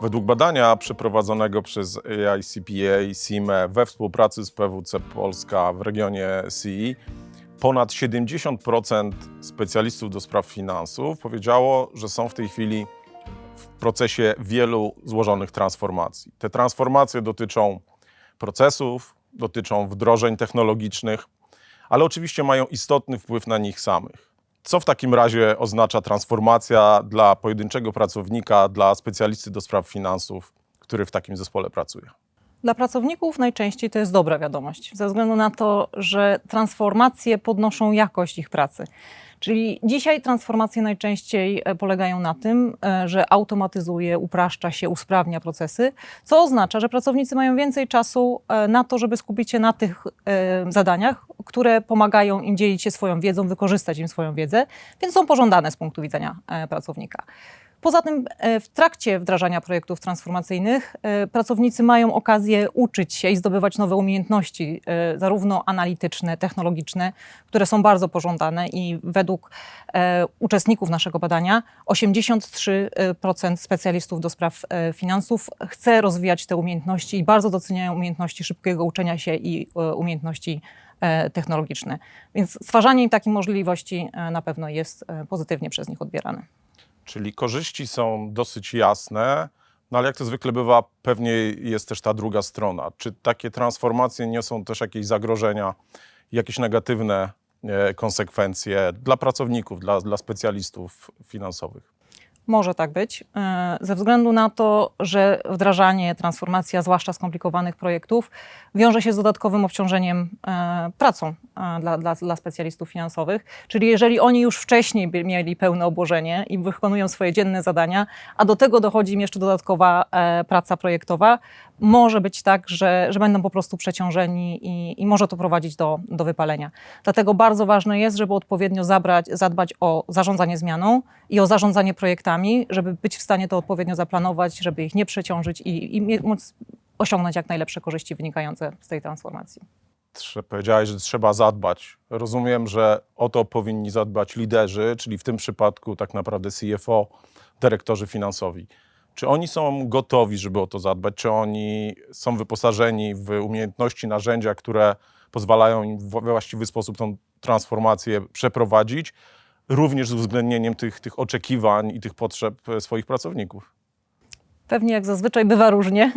Według badania przeprowadzonego przez AICPA CIME we współpracy z PWC Polska w regionie CI, ponad 70% specjalistów do spraw finansów powiedziało, że są w tej chwili w procesie wielu złożonych transformacji. Te transformacje dotyczą procesów, dotyczą wdrożeń technologicznych, ale oczywiście mają istotny wpływ na nich samych. Co w takim razie oznacza transformacja dla pojedynczego pracownika, dla specjalisty do spraw finansów, który w takim zespole pracuje? Dla pracowników najczęściej to jest dobra wiadomość, ze względu na to, że transformacje podnoszą jakość ich pracy. Czyli dzisiaj transformacje najczęściej e, polegają na tym, e, że automatyzuje, upraszcza się, usprawnia procesy, co oznacza, że pracownicy mają więcej czasu e, na to, żeby skupić się na tych zadaniach, które pomagają im dzielić się swoją wiedzą, wykorzystać im swoją wiedzę, więc są pożądane z punktu widzenia pracownika. Poza tym e, w trakcie wdrażania projektów transformacyjnych e, pracownicy mają okazję uczyć się i zdobywać nowe umiejętności, e, zarówno analityczne, technologiczne, które są bardzo pożądane i według uczestników naszego badania 83% specjalistów do spraw finansów chce rozwijać te umiejętności i bardzo doceniają umiejętności szybkiego uczenia się i umiejętności technologiczne. Więc stwarzanie im takiej możliwości na pewno jest pozytywnie przez nich odbierane. Czyli korzyści są dosyć jasne, no ale jak to zwykle bywa, pewnie jest też ta druga strona. Czy takie transformacje niosą też jakieś zagrożenia, jakieś negatywne e, konsekwencje dla pracowników, dla, dla specjalistów finansowych? Może tak być, e, ze względu na to, że wdrażanie, transformacja, zwłaszcza skomplikowanych projektów, wiąże się z dodatkowym obciążeniem e, pracą e, dla, dla, dla specjalistów finansowych. Czyli jeżeli oni już wcześniej mieli pełne obłożenie i wykonują swoje dzienne zadania, a do tego dochodzi im jeszcze dodatkowa praca projektowa, może być tak, że, że będą po prostu przeciążeni i, i może to prowadzić do, do wypalenia. Dlatego bardzo ważne jest, żeby odpowiednio zabrać, zadbać o zarządzanie zmianą i o zarządzanie projektami, żeby być w stanie to odpowiednio zaplanować, żeby ich nie przeciążyć i, i móc osiągnąć jak najlepsze korzyści wynikające z tej transformacji. Powiedziałeś, że trzeba zadbać. Rozumiem, że o to powinni zadbać liderzy, czyli w tym przypadku tak naprawdę CFO, dyrektorzy finansowi. Czy oni są gotowi, żeby o to zadbać? Czy oni są wyposażeni w umiejętności, narzędzia, które pozwalają im w właściwy sposób tą transformację przeprowadzić, również z uwzględnieniem tych, tych oczekiwań i tych potrzeb e, swoich pracowników? Pewnie jak zazwyczaj bywa różnie.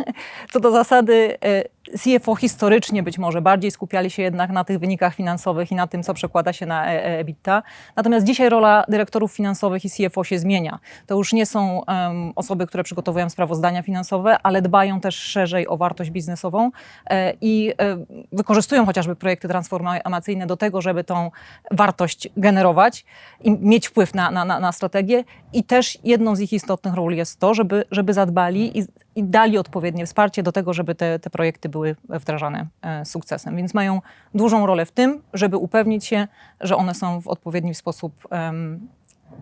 Co do zasady, e, CFO historycznie być może bardziej skupiali się jednak na tych wynikach finansowych i na tym, co przekłada się na e- EBITDA. Natomiast dzisiaj rola dyrektorów finansowych i CFO się zmienia. To już nie są em, osoby, które przygotowują sprawozdania finansowe, ale dbają też szerzej o wartość biznesową e, i e, wykorzystują chociażby projekty transformacyjne do tego, żeby tą wartość generować i mieć wpływ na, na, na strategię. I też jedną z ich istotnych ról jest to, żeby, żeby zadbali i, i dali odpowiednie wsparcie do tego, żeby te, te projekty były wdrażane e, sukcesem. Więc mają dużą rolę w tym, żeby upewnić się, że one są w odpowiedni sposób em,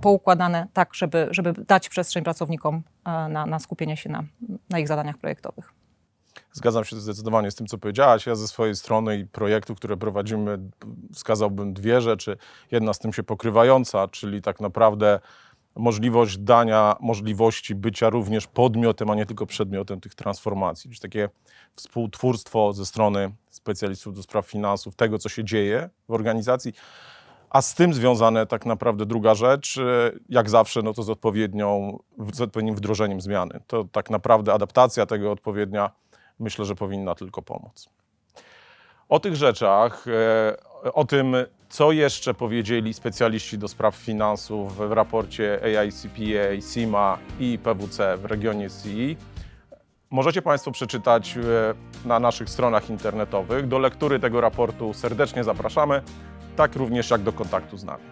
poukładane tak, żeby, żeby dać przestrzeń pracownikom e, na, na skupienie się na, na ich zadaniach projektowych. Zgadzam się zdecydowanie z tym, co powiedziałaś. Ja ze swojej strony i projektu, które prowadzimy, wskazałbym dwie rzeczy. Jedna z tym się pokrywająca, czyli tak naprawdę możliwość dania możliwości bycia również podmiotem, a nie tylko przedmiotem tych transformacji. Czyli takie współtwórstwo ze strony specjalistów do spraw finansów, tego, co się dzieje w organizacji. A z tym związane tak naprawdę druga rzecz, e, jak zawsze, no to z, odpowiednią, z odpowiednim wdrożeniem zmiany. To tak naprawdę adaptacja tego odpowiednia, myślę, że powinna tylko pomóc. O tych rzeczach, e, o tym, co jeszcze powiedzieli specjaliści do spraw finansów w raporcie AICPA, CIMA i PWC w regionie CI, możecie Państwo przeczytać e, na naszych stronach internetowych. Do lektury tego raportu serdecznie zapraszamy, tak również jak do kontaktu z nami.